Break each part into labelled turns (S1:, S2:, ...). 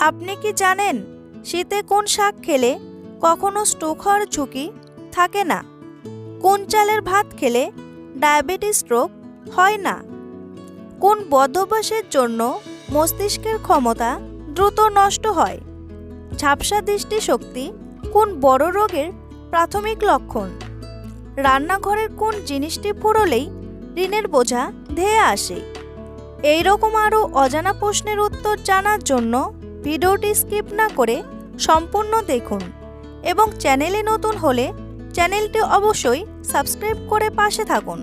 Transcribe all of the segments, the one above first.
S1: আপনি কি জানেন শীতে কোন শাক খেলে কখনো স্ট্রোক হওয়ার ঝুঁকি থাকে না? কোন চালের ভাত খেলে ডায়াবেটিস রোগ হয় না? কোন বদ্ধভ্যাসের জন্য মস্তিষ্কের ক্ষমতা দ্রুত নষ্ট হয়? ঝাপসা দৃষ্টিশক্তি কোন বড় রোগের প্রাথমিক লক্ষণ? রান্নাঘরের কোন জিনিসটি ফুরলেই ঋণের বোঝা ধেয়ে আসে? এই রকম আরও অজানা প্রশ্নের উত্তর জানার জন্য ভিডিওটি স্কিপ না করে সম্পূর্ণ দেখুন এবং চ্যানেলে নতুন হলে চ্যানেলটি অবশ্যই সাবস্ক্রাইব করে পাশে থাকুন।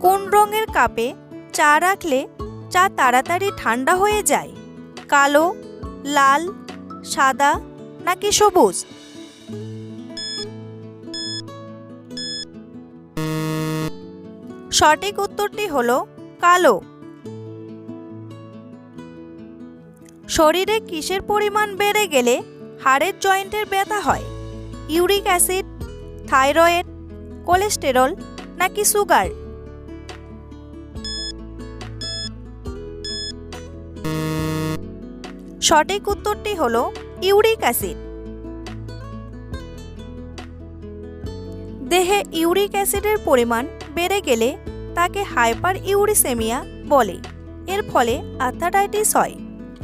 S1: কোন রঙের কাপে চা রাখলে চা তাড়াতাড়ি ঠান্ডা হয়ে যায়? কালো, লাল, সাদা নাকি সবুজ? সঠিক উত্তরটি হল কালো। শরীরে কিসের পরিমাণ বেড়ে গেলে হাড়ের জয়েন্টের ব্যথা হয়? ইউরিক অ্যাসিড, থাইরয়েড, কোলেস্টেরল নাকি সুগার? সঠিক উত্তরটি হলো ইউরিক অ্যাসিড। দেহে ইউরিক অ্যাসিডের পরিমাণ বেড়ে গেলে তাকে হাইপার ইউরিসেমিয়া বলে। এর ফলে আর্থারাইটিস হয়।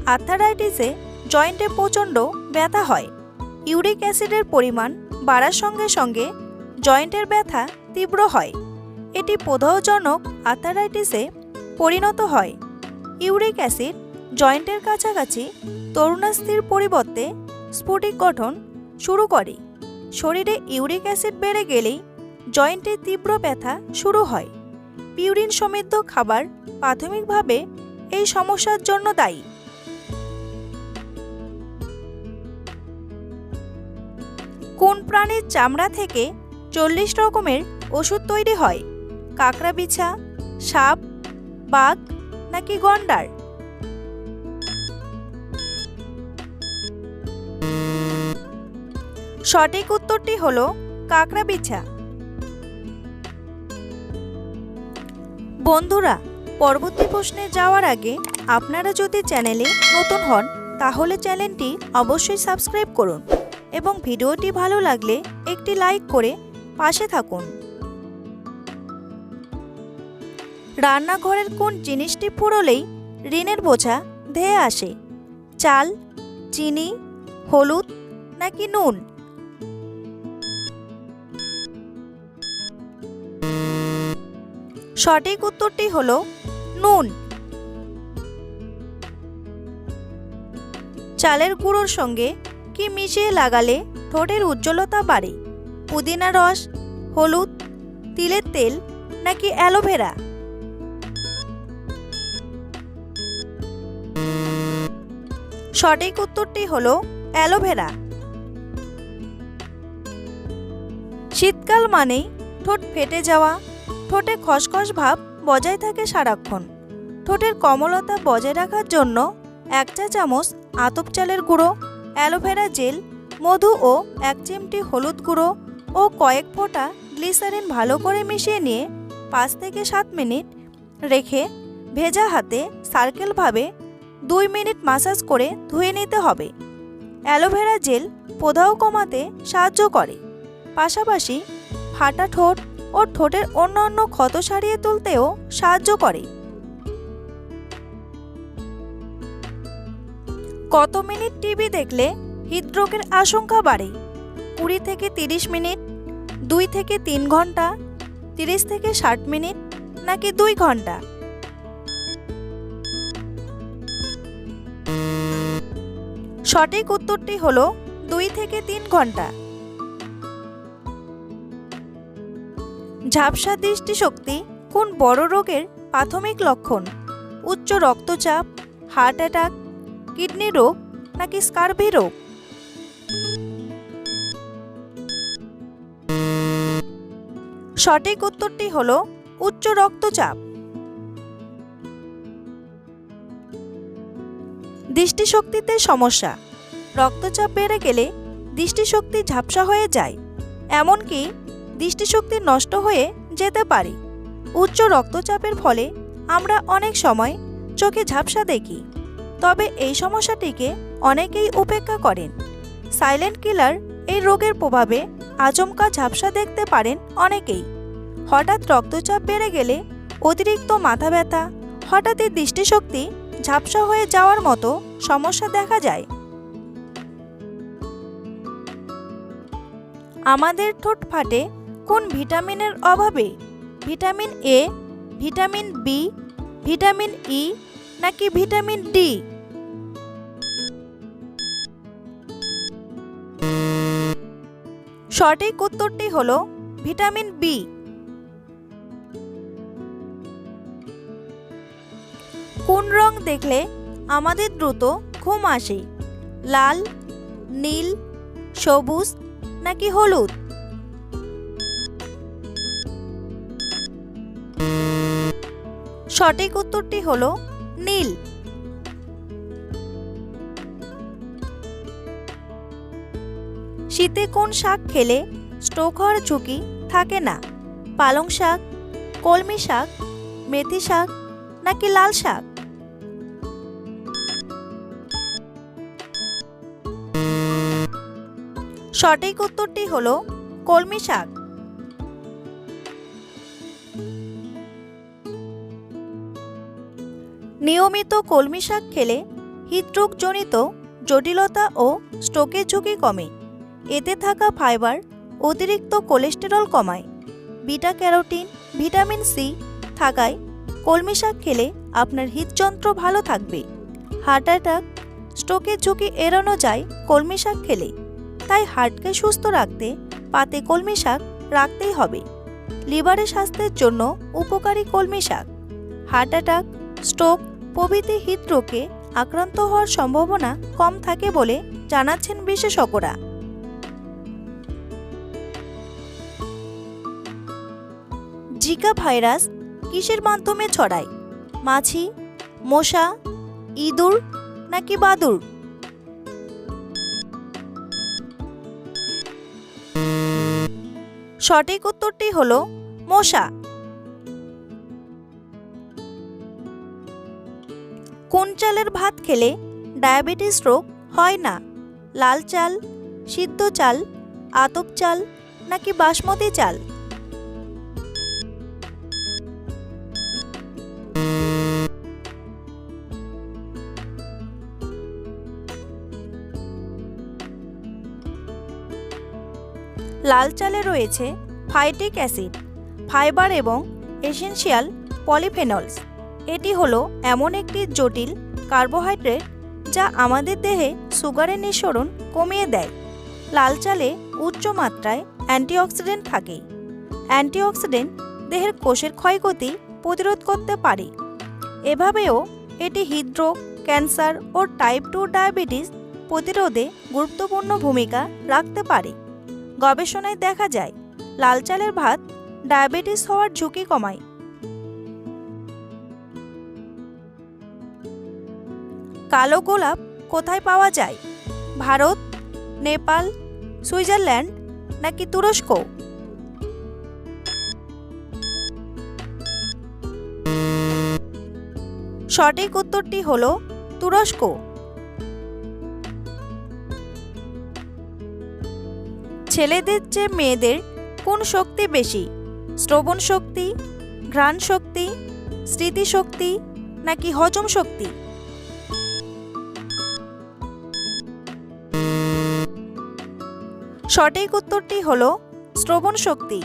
S1: আর্থারাইটিসে জয়েন্টে প্রচণ্ড ব্যথা হয়। ইউরিক অ্যাসিডের পরিমাণ বাড়ার সঙ্গে সঙ্গে জয়েন্টের ব্যথা তীব্র হয়। এটি প্রদাহজনক আর্থারাইটিসে পরিণত হয়। ইউরিক অ্যাসিড জয়েন্টের কাছাকাছি তরুণাস্থির পরিবর্তে স্ফটিক গঠন শুরু করে। শরীরে ইউরিক অ্যাসিড বেড়ে গেলেই জয়েন্টে তীব্র ব্যথা শুরু হয়। পিউরিন সমৃদ্ধ খাবার প্রাথমিকভাবে এই সমস্যার জন্য দায়ী। কোন প্রাণীর চামড়া থেকে চল্লিশ রকমের ওষুধ তৈরি হয়? কাঁকড়া বিছা, সাপ, বাঘ নাকি গন্ডার? সঠিক উত্তরটি হলো কাঁকড়া বিছা। বন্ধুরা, পরবর্তী প্রশ্নে যাওয়ার আগে আপনারা যদি চ্যানেলে নতুন হন, তাহলে চ্যানেলটি অবশ্যই সাবস্ক্রাইব করুন এবং ভিডিওটি ভালো লাগলে একটি লাইক করে পাশে থাকুন। রান্নাঘরের কোন জিনিসটি ফুরলেই ঋণের বোঝা ধেয়ে আসে? চাল, চিনি, হলুদ নাকি নুন? সঠিক উত্তরটি হল নুন। চালের গুঁড়োর সঙ্গে কি মিশিয়ে লাগালে ঠোঁটের উজ্জ্বলতা বাড়ে? পুদিনা রস, হলুদ, তিলের তেল নাকি অ্যালোভেরা? সঠিক উত্তরটি হলো অ্যালোভেরা। শীতকাল মানেই ঠোঁট ফেটে যাওয়া ঠোঁটে খসখস ভাব বজায় থাকে সারাক্ষণ। ঠোঁটের কমলতা বজায় রাখার জন্য এক চা চামচ আতপ চালের গুঁড়ো, অ্যালোভেরা জেল, মধু ও এক চিমটি হলুদ গুঁড়ো ও কয়েক ফোঁটা গ্লিসারিন ভালো করে মিশিয়ে নিয়ে পাঁচ থেকে সাত মিনিট রেখে ভেজা হাতে সার্কেলভাবে দুই মিনিট মাসাজ করে ধুয়ে নিতে হবে। অ্যালোভেরা জেল প্রদাহ কমাতে সাহায্য করে। পাশাপাশি ফাটা ঠোঁট ও ঠোঁটের অন্যান্য ক্ষত সারিয়ে তুলতেও সাহায্য করে। কত মিনিট টিভি দেখলে হৃদরোগের আশঙ্কা বাড়ে? কুড়ি থেকে তিরিশ মিনিট, দুই থেকে তিন ঘণ্টা, তিরিশ থেকে ষাট মিনিট, নাকি দুই ঘণ্টা? সঠিক উত্তরটি হলো দুই থেকে তিন ঘণ্টা। ঝাপসা দৃষ্টিশক্তি কোন বড় রোগের প্রাথমিক লক্ষণ? উচ্চ রক্তচাপ হার্ট অ্যাটাক কিডনি রোগ, নাকি স্কারভি রোগ? সঠিক উত্তরটি হল উচ্চ রক্তচাপ। দৃষ্টিশক্তিতে সমস্যা। রক্তচাপ বেড়ে গেলে দৃষ্টিশক্তি ঝাপসা হয়ে যায়, এমনকি দৃষ্টিশক্তি নষ্ট হয়ে যেতে পারে। উচ্চ রক্তচাপের ফলে আমরা অনেক সময় চোখে ঝাপসা দেখি, তবে এই সমস্যাটিকে অনেকেই উপেক্ষা করেন। সাইলেন্ট কিলার এই রোগের প্রভাবে আচমকা ঝাপসা দেখতে পারেন অনেকেই। হঠাৎ রক্তচাপ বেড়ে গেলে অতিরিক্ত মাথা ব্যথা, হঠাৎই দৃষ্টিশক্তি ঝাপসা হয়ে যাওয়ার মতো সমস্যা দেখা যায়। আমাদের ঠোঁট ফাটে কোন ভিটামিনের অভাবে? Vitamin A vitamin B vitamin E নাকি ভিটামিন ডি সঠিক উত্তরটি হলো ভিটামিন বি কোন রং দেখলে আমাদের দ্রুত ঘুম আসে? লাল, নীল, সবুজ নাকি হলুদ? সঠিক উত্তরটি হল নীল। শীতে কোন শাক খেলে স্ট্রোক হওয়ার ঝুঁকি থাকে না? পালং শাক, কলমি শাক, মেথি শাক নাকি লাল শাক? সঠিক উত্তরটি হল কলমি শাক। নিয়মিত কলমি শাক খেলে হৃদরোগজনিত জটিলতা ও স্ট্রোকের ঝুঁকি কমে। এতে থাকা ফাইবার অতিরিক্ত কোলেস্টেরল কমায়। বিটা ক্যারোটিন ভিটামিন সি থাকায় কলমি শাক খেলে আপনার হৃদযন্ত্র ভালো থাকবে। হার্ট অ্যাটাক স্ট্রোকের ঝুঁকি এড়ানো যায় কলমি শাক খেলে। তাই হার্টকে সুস্থ রাখতে পাতে কলমি শাক রাখতেই হবে। লিভারের স্বাস্থ্যের জন্য উপকারী কলমি শাক। হার্ট অ্যাটাক স্ট্রোক প্রভৃতি হৃদরোগে আক্রান্ত হওয়ার সম্ভাবনা কম থাকে বলে জানাচ্ছেন বিশেষজ্ঞরা। জিকা ভাইরাস কিসের মাধ্যমে ছড়ায়? মাছি, মশা, ইঁদুর নাকি বাদুর? সঠিক উত্তরটি হল মশা। চালের ভাত খেলে ডায়াবেটিস রোগ হয় না। লাল চাল, সিদ্ধ চাল, আতপ চাল নাকি বাসমতি চাল? লাল চালে রয়েছে ফাইটিক অ্যাসিড, ফাইবার এবং এসেনশিয়াল পলিফেনলস। এটি হলো এমন একটি জটিল কার্বোহাইড্রেট যা আমাদের দেহে সুগারের নিঃসরণ কমিয়ে দেয়। লাল চালে উচ্চ মাত্রায় অ্যান্টিঅক্সিডেন্ট থাকে। অ্যান্টিঅক্সিডেন্ট দেহের কোষের ক্ষয়ক্ষতি প্রতিরোধ করতে পারে। এভাবেও এটি হৃদরোগ, ক্যান্সার ও টাইপ টু ডায়াবেটিস প্রতিরোধে গুরুত্বপূর্ণ ভূমিকা রাখতে পারে। গবেষণায় দেখা যায়, লাল চালের ভাত ডায়াবেটিস হওয়ার ঝুঁকি কমায়। কালো গোলাপ কোথায় পাওয়া যায়? ভারত, নেপাল, সুইজারল্যান্ড নাকি তুরস্ক? সঠিক উত্তরটি হল তুরস্ক। ছেলেদের চেয়ে মেয়েদের কোন শক্তি বেশি? শ্রবণ শক্তি, ঘ্রাণ শক্তি স্মৃতিশক্তি নাকি হজম শক্তি? সঠিক উত্তরটি হল শ্রবণ শক্তি।